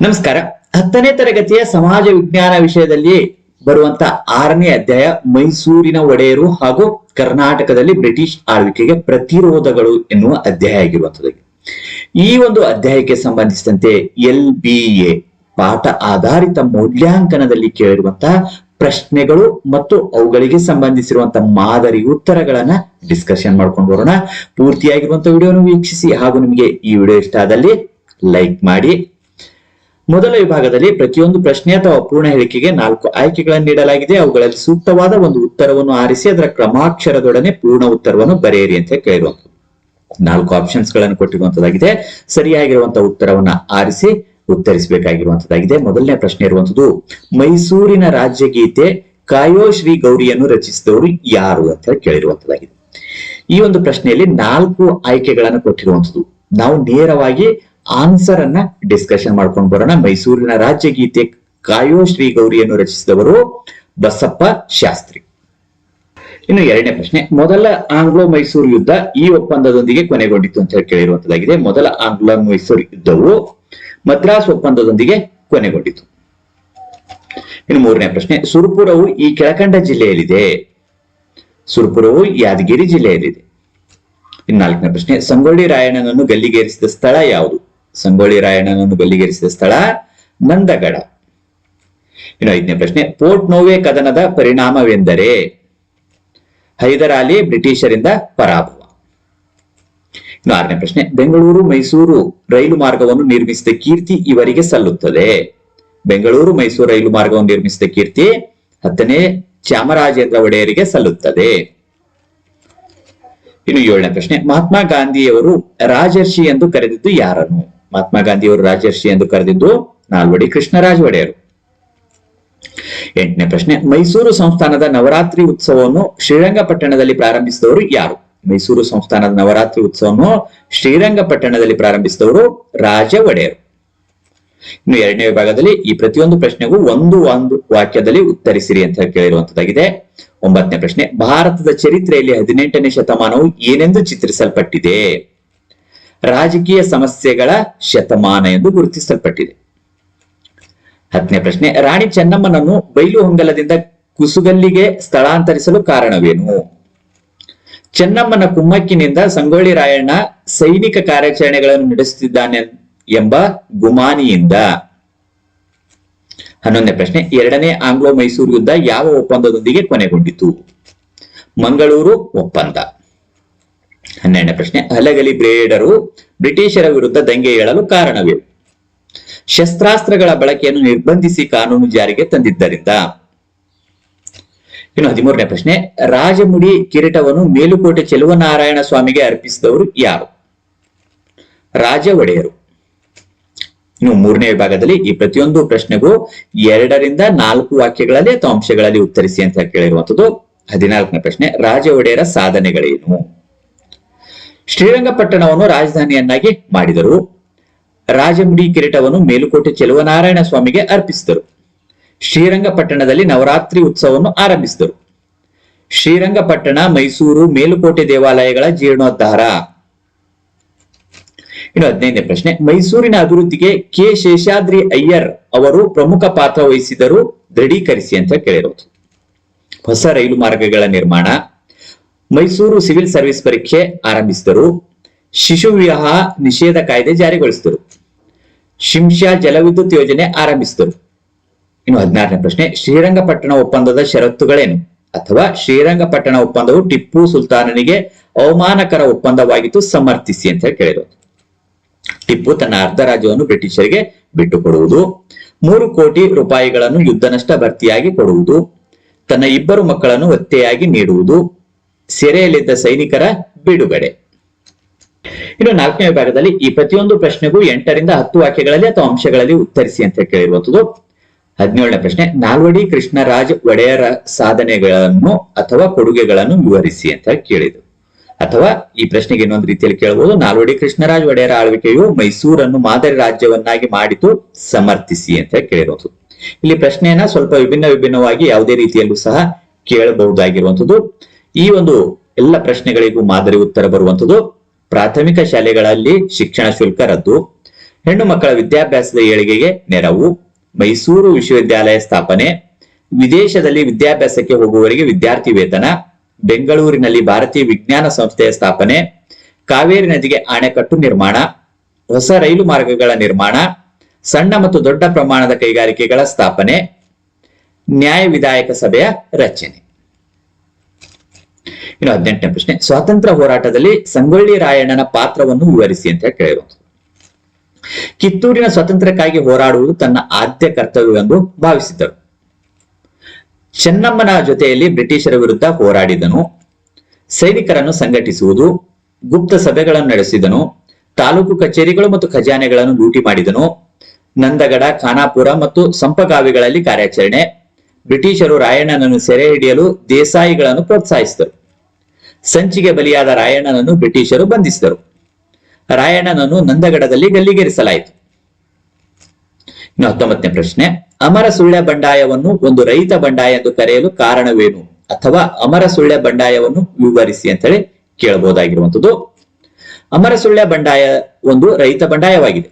ನಮಸ್ಕಾರ. ಹತ್ತನೇ ತರಗತಿಯ ಸಮಾಜ ವಿಜ್ಞಾನ ವಿಷಯದಲ್ಲಿ ಬರುವಂತ ಆರನೇ ಅಧ್ಯಾಯ ಮೈಸೂರಿನ ಒಡೆಯರು ಹಾಗೂ ಕರ್ನಾಟಕದಲ್ಲಿ ಬ್ರಿಟಿಷ್ ಆಳ್ವಿಕೆಗೆ ಪ್ರತಿರೋಧಗಳು ಎನ್ನುವ ಅಧ್ಯಾಯ ಆಗಿರುವಂಥದ್ದು. ಈ ಒಂದು ಅಧ್ಯಾಯಕ್ಕೆ ಸಂಬಂಧಿಸಿದಂತೆ ಎಲ್ ಬಿ ಎ ಪಾಠ ಆಧಾರಿತ ಮೌಲ್ಯಾಂಕನದಲ್ಲಿ ಕೇಳಿರುವಂತಹ ಪ್ರಶ್ನೆಗಳು ಮತ್ತು ಅವುಗಳಿಗೆ ಸಂಬಂಧಿಸಿರುವಂತಹ ಮಾದರಿ ಉತ್ತರಗಳನ್ನ ಡಿಸ್ಕಷನ್ ಮಾಡ್ಕೊಂಡು ಬರೋಣ. ಪೂರ್ತಿಯಾಗಿರುವಂತಹ ವಿಡಿಯೋನ ವೀಕ್ಷಿಸಿ ಹಾಗೂ ನಿಮಗೆ ಈ ವಿಡಿಯೋ ಇಷ್ಟ ಆದಲ್ಲಿ ಲೈಕ್ ಮಾಡಿ. ಮೊದಲ ವಿಭಾಗದಲ್ಲಿ ಪ್ರತಿಯೊಂದು ಪ್ರಶ್ನೆ ಅಥವಾ ಪೂರ್ಣ ಹೇಳಿಕೆಗೆ ನಾಲ್ಕು ಆಯ್ಕೆಗಳನ್ನು ನೀಡಲಾಗಿದೆ. ಅವುಗಳಲ್ಲಿ ಸೂಕ್ತವಾದ ಒಂದು ಉತ್ತರವನ್ನು ಆರಿಸಿ, ಅದರ ಕ್ರಮಾಕ್ಷರದೊಡನೆ ಪೂರ್ಣ ಉತ್ತರವನ್ನು ಬರೆಯಿರಿ ಅಂತ ಕೇಳಿರುವಂತದ್ದು ನಾಲ್ಕು ಆಪ್ಷನ್ಸ್ಗಳನ್ನು ಕೊಟ್ಟಿರುವಂತದ್ದಾಗಿದೆ ಸರಿಯಾಗಿರುವಂತಹ ಉತ್ತರವನ್ನ ಆರಿಸಿ ಉತ್ತರಿಸಬೇಕಾಗಿರುವಂತದ್ದಾಗಿದೆ ಮೊದಲನೇ ಪ್ರಶ್ನೆ ಇರುವಂತದ್ದು ಮೈಸೂರಿನ ರಾಜ್ಯಗೀತೆ ಕಾಯೋ ಶ್ರೀ ಗೌರಿಯನ್ನು ರಚಿಸಿದವರು ಯಾರು ಅಂತ ಕೇಳಿರುವಂತದ್ದಾಗಿದೆ ಈ ಒಂದು ಪ್ರಶ್ನೆಯಲ್ಲಿ ನಾಲ್ಕು ಆಯ್ಕೆಗಳನ್ನು ಕೊಟ್ಟಿರುವಂತದ್ದು ನಾವು ನೇರವಾಗಿ ಆನ್ಸರ್ ಅನ್ನ ಡಿಸ್ಕಷನ್ ಮಾಡ್ಕೊಂಡು ಬರೋಣ. ಮೈಸೂರಿನ ರಾಜ್ಯಗೀತೆ ಕಾಯೋ ಶ್ರೀ ಗೌರಿಯನ್ನು ರಚಿಸಿದವರು ಬಸಪ್ಪ ಶಾಸ್ತ್ರಿ. ಇನ್ನು ಎರಡನೇ ಪ್ರಶ್ನೆ, ಮೊದಲ ಆಂಗ್ಲೋ ಮೈಸೂರು ಯುದ್ಧ ಈ ಒಪ್ಪಂದದೊಂದಿಗೆ ಕೊನೆಗೊಂಡಿತ್ತು ಅಂತ ಹೇಳಿ ಕೇಳಿರುವಂತದ್ದಾಗಿದೆ ಮೊದಲ ಆಂಗ್ಲೋ ಮೈಸೂರು ಯುದ್ಧವು ಮದ್ರಾಸ್ ಒಪ್ಪಂದದೊಂದಿಗೆ ಕೊನೆಗೊಂಡಿತು ಇನ್ನು ಮೂರನೇ ಪ್ರಶ್ನೆ, ಸುರಪುರವು ಈ ಕೆಳಕಂಡ ಜಿಲ್ಲೆಯಲ್ಲಿದೆ. ಸುರಪುರವು ಯಾದಗಿರಿ ಜಿಲ್ಲೆಯಲ್ಲಿದೆ. ಇನ್ನು ನಾಲ್ಕನೇ ಪ್ರಶ್ನೆ, ಸಂಗೊಳ್ಳಿ ರಾಯಣ್ಣನನ್ನು ಗಲ್ಲಿಗೇರಿಸಿದ ಸ್ಥಳ ಯಾವುದು? ಸಂಗೊಳ್ಳಿ ರಾಯಣ್ಣನನ್ನು ಗಲ್ಲಿಗೇರಿಸಿದ ಸ್ಥಳ ನಂದಗಡ. ಇನ್ನು ಐದನೇ ಪ್ರಶ್ನೆ, ಪೋರ್ಟ್ ನೋವೆ ಕದನದ ಪರಿಣಾಮವೆಂದರೆ ಹೈದರ್ ಅಲಿ ಬ್ರಿಟಿಷರಿಂದ ಪರಾಭವ. ಇನ್ನು ಆರನೇ ಪ್ರಶ್ನೆ, ಬೆಂಗಳೂರು, ಮೈಸೂರು ರೈಲು ಮಾರ್ಗವನ್ನು ನಿರ್ಮಿಸಿದ ಕೀರ್ತಿ ಇವರಿಗೆ ಸಲ್ಲುತ್ತದೆ. ಬೆಂಗಳೂರು, ಮೈಸೂರು ರೈಲು ಮಾರ್ಗವನ್ನು ನಿರ್ಮಿಸಿದ ಕೀರ್ತಿ ಹತ್ತನೇ ಚಾಮರಾಜೇಂದ್ರ ಒಡೆಯರಿಗೆ ಸಲ್ಲುತ್ತದೆ. ಇನ್ನು ಏಳನೇ ಪ್ರಶ್ನೆ, ಮಹಾತ್ಮ ಗಾಂಧಿಯವರು ರಾಜರ್ಷಿ ಎಂದು ಕರೆದಿದ್ದು ಯಾರನ್ನು? ಮಹಾತ್ಮ ಗಾಂಧಿಯವರು ರಾಜರ್ಷಿ ಎಂದು ಕರೆದಿದ್ದು ನಾಲ್ವಡಿ ಕೃಷ್ಣರಾಜ ಒಡೆಯರು ಎಂಟನೇ ಪ್ರಶ್ನೆ, ಮೈಸೂರು ಸಂಸ್ಥಾನದ ನವರಾತ್ರಿ ಉತ್ಸವವನ್ನು ಶ್ರೀರಂಗಪಟ್ಟಣದಲ್ಲಿ ಪ್ರಾರಂಭಿಸಿದವರು ಯಾರು? ಮೈಸೂರು ಸಂಸ್ಥಾನದ ನವರಾತ್ರಿ ಉತ್ಸವವನ್ನು ಶ್ರೀರಂಗಪಟ್ಟಣದಲ್ಲಿ ಪ್ರಾರಂಭಿಸಿದವರು ರಾಜ ಒಡೆಯರು ಇನ್ನು ಎರಡನೇ ವಿಭಾಗದಲ್ಲಿ ಈ ಪ್ರತಿಯೊಂದು ಪ್ರಶ್ನೆಗೂ ಒಂದು ಒಂದು ವಾಕ್ಯದಲ್ಲಿ ಉತ್ತರಿಸಿರಿ ಅಂತ ಕೇಳಿರುವಂತದ್ದಾಗಿದೆ. ಒಂಬತ್ತನೇ ಪ್ರಶ್ನೆ, ಭಾರತದ ಚರಿತ್ರೆಯಲ್ಲಿ ಹದಿನೆಂಟನೇ ಶತಮಾನವು ಏನೆಂದು ಚಿತ್ರಿಸಲ್ಪಟ್ಟಿದೆ? ರಾಜಕೀಯ ಸಮಸ್ಯೆಗಳ ಶತಮಾನ ಎಂದು ಗುರುತಿಸಲ್ಪಟ್ಟಿದೆ. ಹತ್ತನೇ ಪ್ರಶ್ನೆ, ರಾಣಿ ಚೆನ್ನಮ್ಮನನ್ನು ಬೈಲು ಹೊಂಗಲದಿಂದ ಕುಸುಗಲ್ಲಿಗೆ ಸ್ಥಳಾಂತರಿಸಲು ಕಾರಣವೇನು? ಚೆನ್ನಮ್ಮನ ಕುಮ್ಮಕ್ಕಿನಿಂದ ಸಂಗೊಳ್ಳಿ ರಾಯಣ್ಣ ಸೈನಿಕ ಕಾರ್ಯಾಚರಣೆಗಳನ್ನು ನಡೆಸುತ್ತಿದ್ದಾನೆ ಎಂಬ ಗುಮಾನಿಯಿಂದ. ಹನ್ನೊಂದನೇ ಪ್ರಶ್ನೆ, ಎರಡನೇ ಆಂಗ್ಲೋ ಮೈಸೂರು ಯುದ್ಧ ಯಾವ ಒಪ್ಪಂದದೊಂದಿಗೆ ಕೊನೆಗೊಂಡಿತು? ಮಂಗಳೂರು ಒಪ್ಪಂದ. ಹನ್ನೆರಡನೇ ಪ್ರಶ್ನೆ, ಹಲಗಲಿ ಬ್ರೇಡರು ಬ್ರಿಟಿಷರ ವಿರುದ್ಧ ದಂಗೆ ಏಳಲು ಕಾರಣವೇ ಶಸ್ತ್ರಾಸ್ತ್ರಗಳ ಬಳಕೆಯನ್ನು ನಿರ್ಬಂಧಿಸಿ ಕಾನೂನು ಜಾರಿಗೆ ತಂದಿದ್ದರಿಂದ. ಇನ್ನು ಹದಿಮೂರನೇ ಪ್ರಶ್ನೆ, ರಾಜಮುಡಿ ಕಿರೀಟವನ್ನು ಮೇಲುಕೋಟೆ ಚೆಲುವನಾರಾಯಣ ಸ್ವಾಮಿಗೆ ಅರ್ಪಿಸಿದವರು ಯಾರು? ರಾಜ ಒಡೆಯರು ಇನ್ನು ಮೂರನೇ ವಿಭಾಗದಲ್ಲಿ ಈ ಪ್ರತಿಯೊಂದು ಪ್ರಶ್ನೆಗೂ ಎರಡರಿಂದ ನಾಲ್ಕು ವಾಕ್ಯಗಳಲ್ಲಿ ಅಥವಾ ಅಂಶಗಳಲ್ಲಿ ಉತ್ತರಿಸಿ ಅಂತ ಕೇಳಿರುವಂತದ್ದು ಹದಿನಾಲ್ಕನೇ ಪ್ರಶ್ನೆ ರಾಜ ಒಡೆಯರ ಸಾಧನೆಗಳೇನು? ಶ್ರೀರಂಗಪಟ್ಟಣವನ್ನು ರಾಜಧಾನಿಯನ್ನಾಗಿ ಮಾಡಿದರು. ರಾಜಮುಡಿ ಕಿರೀಟವನ್ನು ಮೇಲುಕೋಟೆ ಚೆಲುವನಾರಾಯಣ ಸ್ವಾಮಿಗೆ ಅರ್ಪಿಸಿದರು. ಶ್ರೀರಂಗಪಟ್ಟಣದಲ್ಲಿ ನವರಾತ್ರಿ ಉತ್ಸವವನ್ನು ಆರಂಭಿಸಿದರು. ಶ್ರೀರಂಗಪಟ್ಟಣ, ಮೈಸೂರು, ಮೇಲುಕೋಟೆ ದೇವಾಲಯಗಳ ಜೀರ್ಣೋದ್ಧಾರ. ಇನ್ನು ಹದಿನೈದನೇ ಪ್ರಶ್ನೆ. ಮೈಸೂರಿನ ಅಭಿವೃದ್ಧಿಗೆ ಕೆ. ಶೇಷಾದ್ರಿ ಅಯ್ಯರ್ ಅವರು ಪ್ರಮುಖ ಪಾತ್ರ ವಹಿಸಿದರು. ದೃಢೀಕರಿಸಿ ಅಂತ ಕೇಳಿರೋದು. ಹೊಸ ರೈಲು ಮಾರ್ಗಗಳ ನಿರ್ಮಾಣ. ಮೈಸೂರು ಸಿವಿಲ್ ಸರ್ವಿಸ್ ಪರೀಕ್ಷೆ ಆರಂಭಿಸಿದರು. ಶಿಶು ವಿವಾಹ ನಿಷೇಧ ಕಾಯ್ದೆ ಜಾರಿಗೊಳಿಸಿದರು. ಶಿಂಷಾ ಜಲವಿದ್ಯುತ್ ಯೋಜನೆ ಆರಂಭಿಸಿದರು. ಇನ್ನು ಹದಿನಾರನೇ ಪ್ರಶ್ನೆ, ಶ್ರೀರಂಗಪಟ್ಟಣ ಒಪ್ಪಂದದ ಷರತ್ತುಗಳೇನು? ಅಥವಾ ಶ್ರೀರಂಗಪಟ್ಟಣ ಒಪ್ಪಂದವು ಟಿಪ್ಪು ಸುಲ್ತಾನನಿಗೆ ಅವಮಾನಕರ ಒಪ್ಪಂದವಾಗಿತ್ತು, ಸಮರ್ಥಿಸಿ ಅಂತ ಹೇಳಿ ಕೇಳಿರೋದು ಟಿಪ್ಪು ತನ್ನ ಅರ್ಧ ರಾಜ್ಯವನ್ನು ಬ್ರಿಟಿಷರಿಗೆ ಬಿಟ್ಟುಕೊಡುವುದು ಮೂರು ಕೋಟಿ ರೂಪಾಯಿಗಳನ್ನು ಯುದ್ಧ ನಷ್ಟ ಭರ್ತಿಯಾಗಿ ಕೊಡುವುದು, ತನ್ನ ಇಬ್ಬರು ಮಕ್ಕಳನ್ನು ಒತ್ತೆಯಾಗಿ ನೀಡುವುದು ಸೆರೆಯಲ್ಲಿದ್ದ ಸೈನಿಕರ ಬಿಡುಗಡೆ. ಇನ್ನು ನಾಲ್ಕನೇ ವಿಭಾಗದಲ್ಲಿ ಈ ಪ್ರತಿಯೊಂದು ಪ್ರಶ್ನೆಗೂ ಎಂಟರಿಂದ ಹತ್ತು ವಾಕ್ಯಗಳಲ್ಲಿ ಅಥವಾ ಅಂಶಗಳಲ್ಲಿ ಉತ್ತರಿಸಿ ಅಂತ ಕೇಳಿರುವಂತದ್ದು ಹದಿನೇಳನೇ ಪ್ರಶ್ನೆ, ನಾಲ್ವಡಿ ಕೃಷ್ಣರಾಜ್ ಒಡೆಯರ ಸಾಧನೆಗಳನ್ನು ಅಥವಾ ಕೊಡುಗೆಗಳನ್ನು ವಿವರಿಸಿ ಅಂತ ಕೇಳಿದ್ರು ಅಥವಾ ಈ ಪ್ರಶ್ನೆಗೆ ಇನ್ನೊಂದು ರೀತಿಯಲ್ಲಿ ಕೇಳಬಹುದು, ನಾಲ್ವಡಿ ಕೃಷ್ಣರಾಜ್ ಒಡೆಯರ ಆಳ್ವಿಕೆಯು ಮೈಸೂರನ್ನು ಮಾದರಿ ರಾಜ್ಯವನ್ನಾಗಿ ಮಾಡಿತು, ಸಮರ್ಥಿಸಿ ಅಂತ ಕೇಳಿರೋದು ಇಲ್ಲಿ ಪ್ರಶ್ನೆಯನ್ನ ಸ್ವಲ್ಪ ವಿಭಿನ್ನ ವಿಭಿನ್ನವಾಗಿ ಯಾವುದೇ ರೀತಿಯಲ್ಲೂ ಸಹ ಕೇಳಬಹುದಾಗಿರುವಂತದ್ದು ಈ ಒಂದು ಎಲ್ಲ ಪ್ರಶ್ನೆಗಳಿಗೂ ಮಾದರಿ ಉತ್ತರ ಬರುವಂತದ್ದು ಪ್ರಾಥಮಿಕ ಶಾಲೆಗಳಲ್ಲಿ ಶಿಕ್ಷಣ ಶುಲ್ಕ ರದ್ದು, ಹೆಣ್ಣು ಮಕ್ಕಳ ವಿದ್ಯಾಭ್ಯಾಸದ ಏಳಿಗೆಗೆ ನೆರವು, ಮೈಸೂರು ವಿಶ್ವವಿದ್ಯಾಲಯ ಸ್ಥಾಪನೆ, ವಿದೇಶದಲ್ಲಿ ವಿದ್ಯಾಭ್ಯಾಸಕ್ಕೆ ಹೋಗುವವರಿಗೆ ವಿದ್ಯಾರ್ಥಿ ವೇತನ, ಬೆಂಗಳೂರಿನಲ್ಲಿ ಭಾರತೀಯ ವಿಜ್ಞಾನ ಸಂಸ್ಥೆಯ ಸ್ಥಾಪನೆ, ಕಾವೇರಿ ನದಿಗೆ ಅಣೆಕಟ್ಟು ನಿರ್ಮಾಣ, ಹೊಸ ರೈಲು ಮಾರ್ಗಗಳ ನಿರ್ಮಾಣ, ಸಣ್ಣ ಮತ್ತು ದೊಡ್ಡ ಪ್ರಮಾಣದ ಕೈಗಾರಿಕೆಗಳ ಸ್ಥಾಪನೆ, ನ್ಯಾಯ ವಿಧಾಯಕ ಸಭೆಯ ರಚನೆ. ಇನ್ನು ಹದಿನೆಂಟನೇ ಪ್ರಶ್ನೆ ಸ್ವಾತಂತ್ರ್ಯ ಹೋರಾಟದಲ್ಲಿ ಸಂಗೊಳ್ಳಿ ರಾಯಣ್ಣನ ಪಾತ್ರವನ್ನು ವಿವರಿಸಿ ಅಂತ ಕೇಳಿರುವಂಥದ್ದು ಕಿತ್ತೂರಿನ ಸ್ವಾತಂತ್ರ್ಯಕ್ಕಾಗಿ ಹೋರಾಡುವುದು ತನ್ನ ಆದ್ಯ ಕರ್ತವ್ಯವೆಂದು ಭಾವಿಸಿದ್ದರು. ಚೆನ್ನಮ್ಮನ ಜೊತೆಯಲ್ಲಿ ಬ್ರಿಟಿಷರ ವಿರುದ್ಧ ಹೋರಾಡಿದನು. ಸೈನಿಕರನ್ನು ಸಂಘಟಿಸುವುದು, ಗುಪ್ತ ಸಭೆಗಳನ್ನು ನಡೆಸಿದನು. ತಾಲೂಕು ಕಚೇರಿಗಳು ಮತ್ತು ಖಜಾನೆಗಳನ್ನು ಲೂಟಿ ಮಾಡಿದನು. ನಂದಗಡ, ಖಾನಾಪುರ ಮತ್ತು ಸಂಪಗಾವಿಗಳಲ್ಲಿ ಕಾರ್ಯಾಚರಣೆ. ಬ್ರಿಟಿಷರು ರಾಯಣ್ಣನನ್ನು ಸೆರೆ ಹಿಡಿಯಲು ದೇಸಾಯಿಗಳನ್ನು ಪ್ರೋತ್ಸಾಹಿಸಿದರು. ಸಂಚಿಗೆ ಬಲಿಯಾದ ರಾಯಣ್ಣನನ್ನು ಬ್ರಿಟಿಷರು ಬಂಧಿಸಿದರು. ರಾಯಣ್ಣನನ್ನು ನಂದಗಡದಲ್ಲಿ ಗಲ್ಲಿಗೇರಿಸಲಾಯಿತು. ಇನ್ನು ಹತ್ತೊಂಬತ್ತನೇ ಪ್ರಶ್ನೆ, ಅಮರ ಸುಳ್ಯ ಬಂಡಾಯವನ್ನು ಒಂದು ರೈತ ಬಂಡಾಯ ಎಂದು ಕರೆಯಲು ಕಾರಣವೇನು? ಅಥವಾ ಅಮರ ಸುಳ್ಯ ಬಂಡಾಯವನ್ನು ವಿವರಿಸಿ ಅಂತ ಹೇಳಿ ಕೇಳಬಹುದಾಗಿರುವಂತದ್ದು ಅಮರ ಸುಳ್ಯ ಬಂಡಾಯ ಒಂದು ರೈತ ಬಂಡಾಯವಾಗಿದೆ.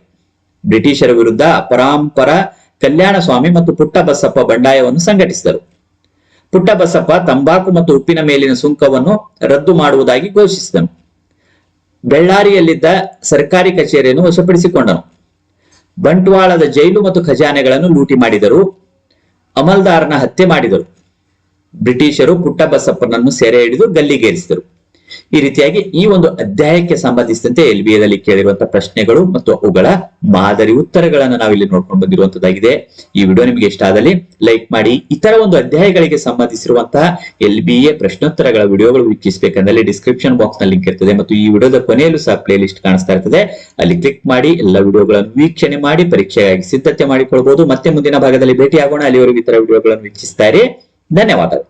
ಬ್ರಿಟಿಷರ ವಿರುದ್ಧ ಪರಾಂಪರ ಕಲ್ಯಾಣ ಸ್ವಾಮಿ ಮತ್ತು ಪುಟ್ಟ ಬಸಪ್ಪ ಬಂಡಾಯವನ್ನು ಸಂಘಟಿಸಿದರು. ಪುಟ್ಟ ಬಸಪ್ಪ ತಂಬಾಕು ಮತ್ತು ಉಪ್ಪಿನ ಮೇಲಿನ ಸುಂಕವನ್ನು ರದ್ದು ಮಾಡುವುದಾಗಿ ಘೋಷಿಸಿದನು. ಬೆಳ್ಳಾರಿಯಲ್ಲಿದ್ದ ಸರ್ಕಾರಿ ಕಚೇರಿಯನ್ನು ವಶಪಡಿಸಿಕೊಂಡನು. ಬಂಟ್ವಾಳದ ಜೈಲು ಮತ್ತು ಖಜಾನೆಗಳನ್ನು ಲೂಟಿ ಮಾಡಿದರು. ಅಮಲ್ದಾರನ ಹತ್ಯೆ ಮಾಡಿದರು. ಬ್ರಿಟಿಷರು ಪುಟ್ಟಬಸಪ್ಪನನ್ನು ಸೆರೆ ಹಿಡಿದು ಗಲ್ಲಿಗೇರಿಸಿದರು. ಈ ರೀತಿಯಾಗಿ ಈ ಒಂದು ಅಧ್ಯಾಯಕ್ಕೆ ಸಂಬಂಧಿಸಿದಂತೆ ಎಲ್ ಬಿ ಕೇಳಿರುವಂತಹ ಪ್ರಶ್ನೆಗಳು ಮತ್ತು ಅವುಗಳ ಮಾದರಿ ಉತ್ತರಗಳನ್ನು ನಾವಿಲ್ಲಿ ನೋಡ್ಕೊಂಡು ಬಂದಿರುವಂತದ್ದಾಗಿದೆ. ಈ ವಿಡಿಯೋ ನಿಮಗೆ ಇಷ್ಟ ಆದಲ್ಲಿ ಲೈಕ್ ಮಾಡಿ, ಇತರ ಒಂದು ಅಧ್ಯಾಯಗಳಿಗೆ ಸಂಬಂಧಿಸಿರುವಂತಹ ಎಲ್ ಬಿ ಎ ಪ್ರಶ್ನೋತ್ತರಗಳ ವಿಡಿಯೋಗಳು ವೀಕ್ಷಿಸಬೇಕಂದಲ್ಲಿ ಡಿಸ್ಕ್ರಿಪ್ಷನ್ ಬಾಕ್ಸ್ನಲ್ಲಿ ಲಿಂಕ್ ಇರ್ತದೆ ಮತ್ತು ಈ ವಿಡಿಯೋದ ಕೊನೆಯಲ್ಲೂ ಸಹ ಪ್ಲೇ ಲಿಸ್ಟ್ ಕಾಣಿಸ್ತಾ ಇರ್ತದೆ. ಅಲ್ಲಿ ಕ್ಲಿಕ್ ಮಾಡಿ, ಎಲ್ಲ ವಿಡಿಯೋಗಳನ್ನು ವೀಕ್ಷಣೆ ಮಾಡಿ, ಪರೀಕ್ಷೆಗಾಗಿ ಸಿದ್ಧತೆ ಮಾಡಿಕೊಳ್ಬಹುದು ಮತ್ತೆ ಮುಂದಿನ ಭಾಗದಲ್ಲಿ ಭೇಟಿಯಾಗೋಣ. ಅಲ್ಲಿವರೆಗೂ ಇತರ ವಿಡಿಯೋಗಳನ್ನು ವೀಕ್ಷಿಸ್ತಾರೆ ಧನ್ಯವಾದಗಳು.